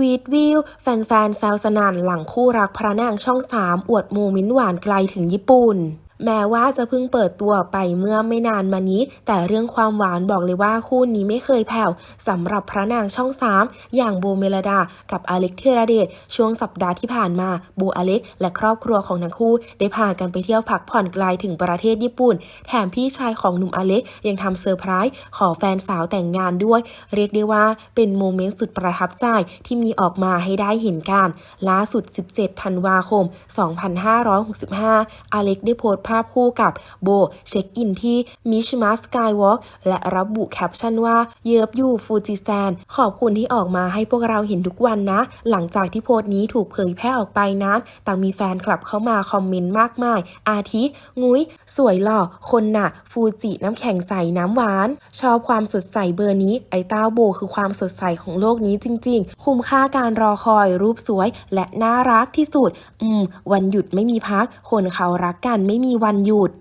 วีดวิวแฟนๆแซวสนันหลังคู่รักพระนางช่องสามอวดโมเมนต์หวานไกลถึงญี่ปุ่น แม้ว่าจะเพิ่งเปิดตัวไปเมื่อไม่นานมานี้ แต่เรื่องความหวานบอกเลยว่าคู่นี้ไม่เคยแผ่วสำหรับพระนางช่องสามอย่างโบเมลดา กับอเล็กเทระเดชช่วงสัปดาห์ที่ผ่านมาโบอเล็ก และครอบครัวของทั้งคู่ ได้พากันไปเที่ยวพักผ่อนไกลถึงประเทศญี่ปุ่น แถมพี่ชายของหนุ่มอเล็ก ยังทำเซอร์ไพรส์ขอแฟนสาวแต่งงานด้วย เรียกได้ว่าเป็นโมเมนต์สุดประทับใจที่มีออกมาให้ได้เห็นกันล่าสุด 17 ธันวาคม 2565 อเล็กได้โพสต์ภาพคู่กับโบเช็คอินที่มิชมาสกายวอล์กและระบุแคปชั่นว่าเยิบอยู่ฟูจิแซนขอบคุณที่ออกมาให้พวกเราเห็นทุกวันนะ หลังจากที่โพสต์นี้ถูกเผยแพร่ออกไปนั้นต่างมีแฟนคลับเข้ามาคอมเมนต์มากมาย อาทิงุ้ย สวยหล่อ คนน่ะฟูจิน้ำแข็งใสน้ำหวาน ชอบความสดใสเบอร์นี้ ไอเต้าโบคือความสดใสของโลกนี้จริง ๆ คุ้มค่าการรอคอยรูปสวยและน่ารักที่สุด อืม วันหยุดไม่มีพัก คนเขารักกันไม่มีมีวันหยุด